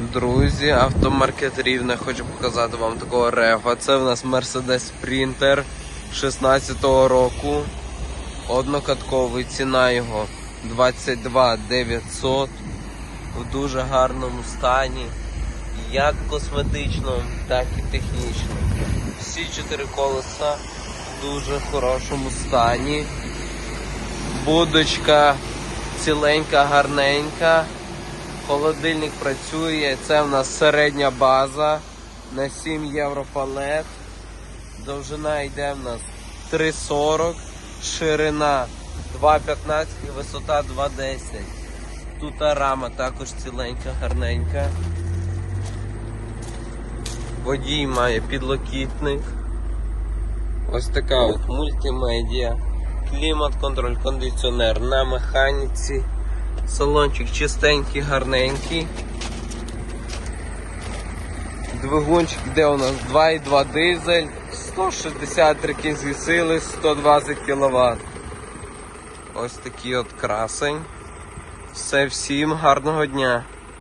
Друзі, автомаркет Рівне хочу показати вам такого рефа. Це в нас Mercedes Sprinter 16-го року. Однокатковий, ціна його 22 900 в дуже гарному стані, як косметичному, так і технічному. Всі чотири колеса в дуже хорошому стані. Будочка ціленька, гарненька. Холодильник працює. Це в нас середня база на 7 євро палет. Довжина йде в нас 3,40, ширина 2,15 і висота 2,10. Тут рама також ціленька, гарненька. Водій має підлокітник. Ось така от мультимедіа. Клімат, контроль, кондиціонер на механіці. Салончик чистенький, гарненький. Двигунчик де у нас 2,2 дизель, 163 кінські сили, 120 кВт. Ось такий от красень. Все всім гарного дня.